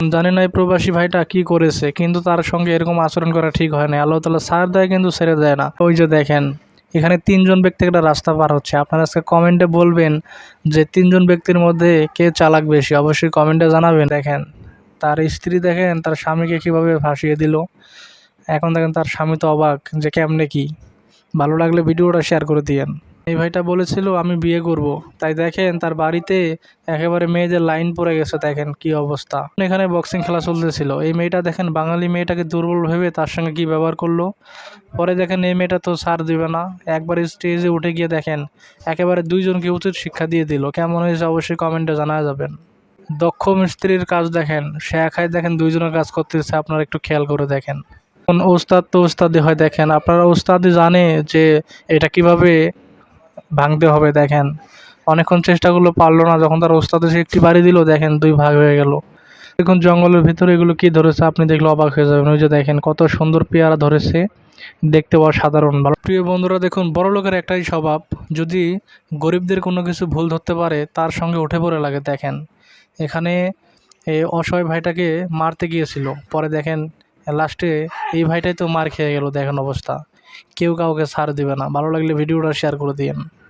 জানি না এই প্রবাসী ভাইটা কি করেছে, কিন্তু তার সঙ্গে এরকম আচরণ করা ঠিক হয় না আল্লাহ তালা সার দেয় কিন্তু ছেড়ে দেয় না। ওই যে দেখেন, এখানে তিনজন ব্যক্তি একটা রাস্তা পার হচ্ছে। আপনারা আজকে কমেন্টে বলবেন যে তিনজন ব্যক্তির মধ্যে কে চালাক বেশি? অবশ্যই কমেন্টে জানাবেন। দেখেন, তার স্ত্রী দেখেন, তার স্বামীকে কীভাবে ফাঁসিয়ে দিল। এখন দেখেন তার স্বামী তো অবাক যে কেমনে কি। ভালো লাগলে ভিডিওটা শেয়ার করে দিয়েন। এই ভাইটা বলেছিল, আমি বিয়ে করব। তাই দেখেন তার বাড়িতে একেবারে মেয়েদের লাইন পড়ে গেছে, দেখেন কি অবস্থা। এখানে বক্সিং খেলা চলতেছিল। এই মেয়েটা দেখেন, বাঙালি মেয়েটাকে দুর্বল ভেবে তার সঙ্গে কি ব্যবহার করল? পরে দেখেন এই মেয়েটা তো সার দিবে না। একবার স্টেজে উঠে গিয়ে দেখেন, একেবারে দুইজনকে উচিত শিক্ষা দিয়ে দিল। কেমন হয়েছে অবশ্যই কমেন্টে জানা যাবেন। দক্ষ মিস্ত্রির কাজ দেখেন, সে একাই দেখেন দুইজনের কাজ করতেছে, আপনারা একটু খেয়াল করে দেখেন। ওস্তাদ তো ওস্তাদি হয়, দেখেন আপনারা ওস্তাদি জানে যে এটা কীভাবে ভাঙতে হবে, দেখেন। অনেকক্ষণ চেষ্টাগুলো পারল না, যখন তার ওস্তাদ এসে একটি বাড়ি দিল, দেখেন দুই ভাগ হয়ে গেল। দেখুন জঙ্গলের ভিতরে এগুলো কি ধরেছে, আপনি দেখলে অবাক হয়ে যাবেন। ওই যে দেখেন, কত সুন্দর পেয়ারা ধরেছে, দেখতে অসাধারণ। ভালো। প্রিয় বন্ধুরা, দেখুন, বড় লোকের একটাই স্বভাব, যদি গরিবদের কোনো কিছু ভুল ধরতে পারে, তার সঙ্গে উঠে পড়ে লাগে, দেখেন। এখানে এই অসহায় ভাইটাকে মারতে গিয়েছিল, পরে দেখেন, লাস্টে এই ভাইটাই তো মার খেয়ে গেল, দেখেন অবস্থা। কেউ কাউকে ছাড় দিবে না। ভালো লাগলে ভিডিওটা শেয়ার করে দিয়েন।